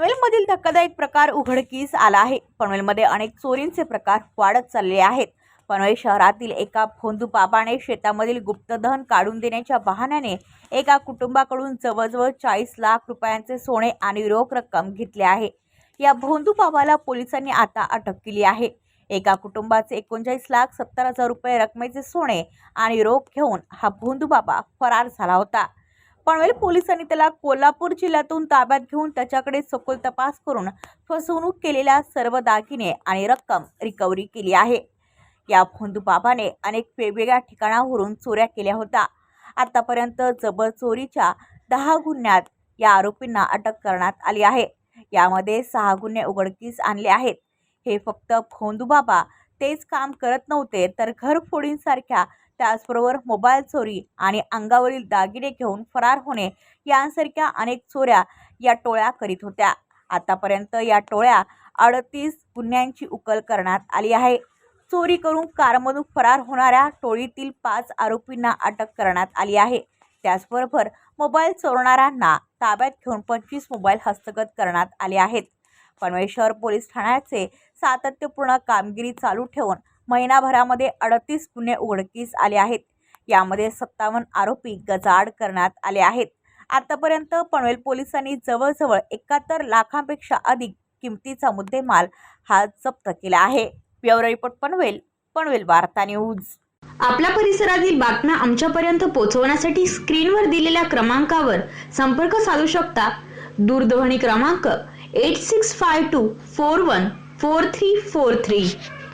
पनवेलमधील धक्कादायक प्रकार उघडकीस आला आहे. पनवेलमध्ये अनेक चोरींचे प्रकार वाढत चालले आहेत. पनवेल शहरातील एका फोंदू बाबाने शेतामधील गुप्तधन काढून देण्याच्या बहाण्याने एका कुटुंबाकडून जवळजवळ चाळीस लाख रुपयांचे सोने आणि रोख रक्कम घेतली आहे. या भोंदू बाबाला पोलिसांनी आता अटक केली आहे. एका कुटुंबाचे एकोणचाळीस लाख सत्तर हजार रुपये रकमेचे सोने आणि रोख घेऊन हा भोंदू बाबा फरार झाला होता. पनवेल पोलिसांनी त्याला कोल्हापूर जिल्ह्यातून ताब्यात घेऊन त्याच्याकडे सखोल तपास करून फसवणूक केलेल्या सर्व दागिने आणि रक्कम रिकव्हरी केली आहे. या भोंदू बाबाने अनेक वेगवेगळ्या ठिकाणावरून चोऱ्या केल्या होत्या. आतापर्यंत जबर चोरीच्या दहा गुन्ह्यात या आरोपींना अटक करण्यात आली आहे. यामध्ये सहा गुन्हे उघडकीस आणले आहेत. हे फक्त भोंदू बाबा तेच काम करत नव्हते तर घरफोडींसारख्या त्याचबरोबर मोबाईल चोरी आणि अंगावरील दागिने घेऊन फरार होणे यांसारख्या अनेक चोऱ्या या टोळ्या करीत होत्या. आतापर्यंत या टोळ्या अडतीस गुन्ह्यांची उकल करण्यात आली आहे. चोरी करून कारमधून फरार होणाऱ्या टोळीतील पाच आरोपींना अटक करण्यात आली आहे. त्याचबरोबर मोबाईल चोरणाऱ्यांना ताब्यात घेऊन पंचवीस मोबाईल हस्तगत करण्यात आले आहेत. पनवेल शहर पोलीस ठाण्याचे सातत्यपूर्ण कामगिरी चालू ठेवून महिनाभरामध्ये अडतीस गुन्हे उघडकीस आले आहेत. यामध्ये सत्तावन्न आरोपी गजाआड करण्यात आले आहेत. आतापर्यंत पनवेल पोलिसांनी जवळजवळ एकाहत्तर लाखांपेक्षा अधिक किमतीचा मुद्देमाल हा जप्त केला आहे. ब्युरो रिपोर्ट पनवेल पनवेल वार्ता न्यूज. आपल्या परिसरातील बातम्या आमच्यापर्यंत पोहोचवण्यासाठी स्क्रीनवर दिलेल्या क्रमांकावर संपर्क साधू शकता. दूरध्वनी क्रमांक eight six five two four one four three four three